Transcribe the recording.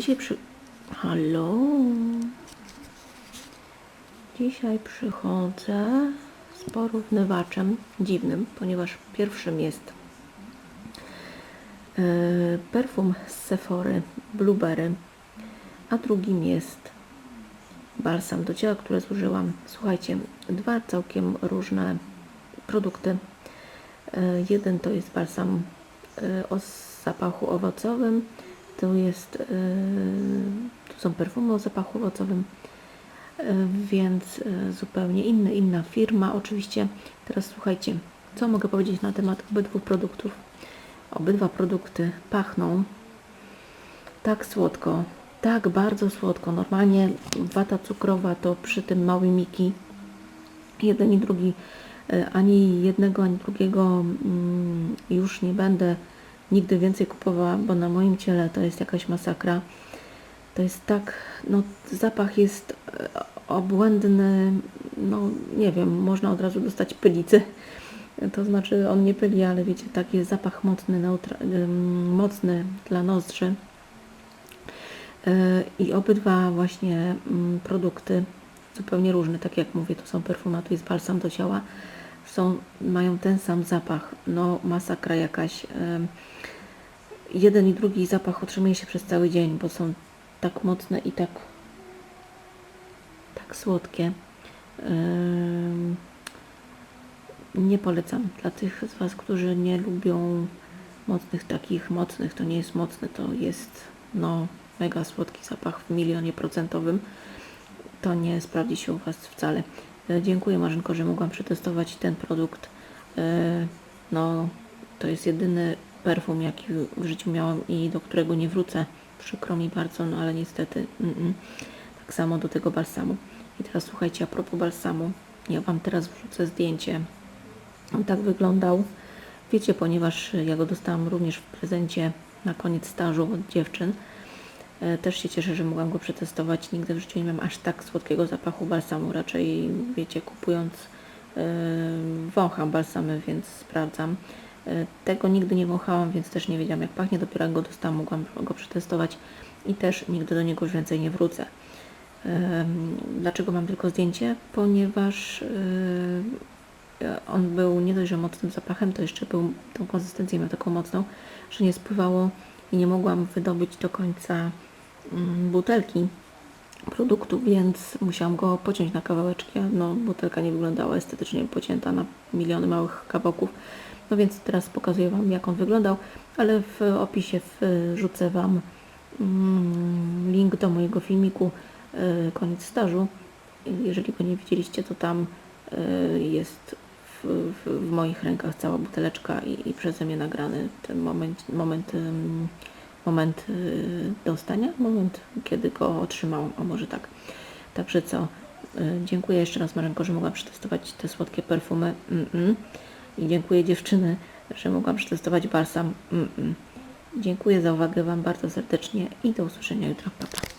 Dzisiaj przy... Halo? Dzisiaj przychodzę z porównywaczem dziwnym, ponieważ pierwszym jest yy, perfum z Sephory Blueberry, a drugim jest balsam do ciała, które zużyłam. Słuchajcie, dwa całkiem różne produkty. Yy, jeden to jest balsam yy, o zapachu owocowym, tu jest, yy, tu są perfumy o zapachu owocowym, yy, więc yy, zupełnie inny, inna firma. Oczywiście teraz słuchajcie, co mogę powiedzieć na temat obydwu produktów. Obydwa produkty pachną tak słodko, tak bardzo słodko. Normalnie wata cukrowa to przy tym mały Miki. Jeden i drugi, ani jednego, ani drugiego mm, już nie będę nigdy więcej kupowała, bo na moim ciele to jest jakaś masakra. To jest tak, no zapach jest e, obłędny, no nie wiem, można od razu dostać pylicy. To znaczy on nie pyli, ale wiecie, taki zapach mocny, neutra, mocny dla nozdrzy. Yy, I obydwa właśnie mm, produkty zupełnie różne, tak jak mówię, to są to jest balsam do ciała, są, mają ten sam zapach, no masakra jakaś. Jeden i drugi zapach utrzymuje się przez cały dzień, bo są tak mocne i tak tak słodkie. Nie polecam dla tych z Was, którzy nie lubią mocnych takich mocnych. To nie jest mocne, to jest no mega słodki zapach w milionie procentowym. To nie sprawdzi się u Was wcale. E, Dziękuję Marzenko, że mogłam przetestować ten produkt. E, No, to jest jedyny perfum, jaki w życiu miałam i do którego nie wrócę. Przykro mi bardzo, no ale niestety mm, mm. tak samo do tego balsamu. I teraz słuchajcie, a propos balsamu, ja Wam teraz wrzucę zdjęcie. On tak wyglądał. Wiecie, ponieważ ja go dostałam również w prezencie na koniec stażu od dziewczyn. E, Też się cieszę, że mogłam go przetestować. Nigdy w życiu nie miałam aż tak słodkiego zapachu balsamu. Raczej, wiecie, kupując yy, wącham balsamy, więc sprawdzam. E, Tego nigdy nie wąchałam, więc też nie wiedziałam jak pachnie. Dopiero jak go dostałam, mogłam go przetestować i też nigdy do niego już więcej nie wrócę. Dlaczego mam tylko zdjęcie? Ponieważ on był nie dość, że mocnym zapachem, to jeszcze był, tą konsystencję miał taką mocną, że nie spływało i nie mogłam wydobyć do końca mm, butelki produktu, więc musiałam go pociąć na kawałeczki. No, butelka nie wyglądała estetycznie pocięta na miliony małych kawałków. No więc teraz pokazuję Wam, jak on wyglądał, ale w opisie wrzucę Wam mm, link do mojego filmiku y, koniec stażu. Jeżeli go nie widzieliście, to tam y, jest w, w, moich rękach cała buteleczka i, i przeze mnie nagrany ten moment, moment, moment y, dostania, moment kiedy go otrzymałam, a może tak. Także co, y, dziękuję jeszcze raz Marzenko, że mogłam przetestować te słodkie perfumy mm -mm. i dziękuję dziewczyny, że mogłam przetestować balsam mm -mm. Dziękuję za uwagę Wam bardzo serdecznie i do usłyszenia jutro. Pa, pa.